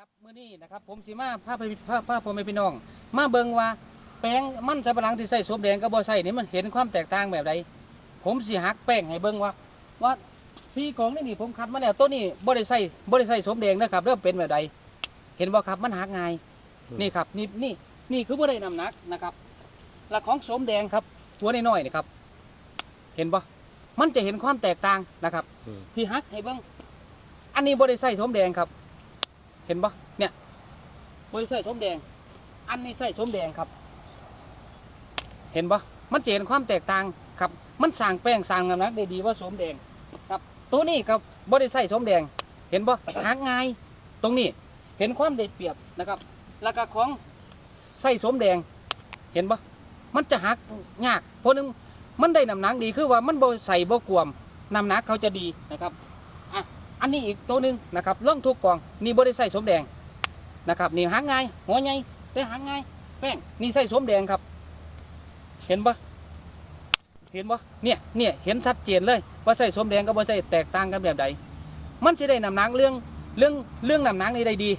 ครับมื้อนี้นะครับผมสิมาพาไปพาพาพ่อแม่พี่น้อง มาเบิ่งว่าแป้งมันสำปะหลังที่ใส่สมแดงกับบ่ใส่นี่มันเห็นความแตกต่างแบบใดผมสิหักแป้งให้เบิ่งว่า ว่าสีของนี่นี่ผมคัดมาแล้วตัวนี้บ่ได้ใส่บ่ได้ใส่สมแดงนะครับเริ่มเป็นแบบใดเห็นบ่ครับมันหักง่ายนี่ครับนี่นี่นี่คือบ่ได้น้ำหนักนะครับหลักของสมแดงครับ ตัวน้อยๆนี่ครับ เห็นบ่มันจะเห็นความแตกต่างนะครับที่ฮักให้เบิ้งอันนี้บริใส่สมแดงครับ เห็นปะเนี่ยบริใส่สมแดง อันนี้ใส่สมแดงครับ เห็นปะมันเห็นความแตกต่างครับ มันสางแป้งสางน้ำหนักได้ดีว่าสมแดงครับ ตัวนี้ครับบริใส่สมแดง เห็นปะหักง่าย ตรงนี้เห็นความได้เปรียบนะครับแล้วก็ของใส่สมแดง เห็นปะมันจะหักยากเพราะนึงมันได้น้ำหนักดีคือว่ามันบ่ใส่บ่กวมน้ำหนักเขาจะดีนะครับ อันนี้อีกตัวหนึ่งนะครับล่องทุกกล่องนี่บริใส่สมแดงนะครับนี่หางง่ายหัวใหญ่แต่หางง่ายแป้งนี่ใส่สมแดงครับ เห็นปะเห็นปะเนี่ยเนี่ยเห็นชัดเจนเลยว่าใส่สมแดงกับว่าใส่แตกต่างกันแบบใดมันจะได้นำนักเรื่องเรื่องเรื่องนำนักนี่ได้ดี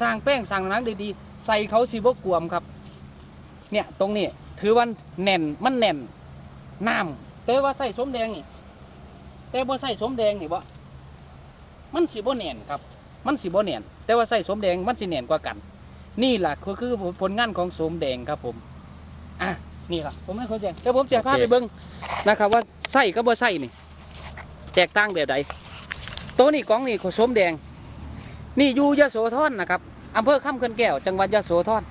สร้างแป้งสร้างนำนักได้ดี ใส่เขาสีบกกวมครับ เนี่ยตรงนี้ถือว่าแน่นมันแน่นน้ำแต่ว่าใส่สมแดงนี่แต่บ่ใส่สมแดงนี่บ่ มันสิบ่แน่นครับ มันสิบ่แน่นแต่ว่าใส่สมแดงมันสิแน่นกว่ากัน นี่แหละคือคือผลงานของสมแดงครับผมอะนี่ล่ะผมให้เขาแจ้งเดี๋ยวผมจะพาไปเบิ่งนะครับ ว่าใส่กับบ่ใส่นี่แตกต่างแบบใดตัวนี้กล่องนี่ขอสมแดง นี่อยู่ยโสธรนะครับอำเภอคำเขื่อนแก้ว จังหวัดยโสธร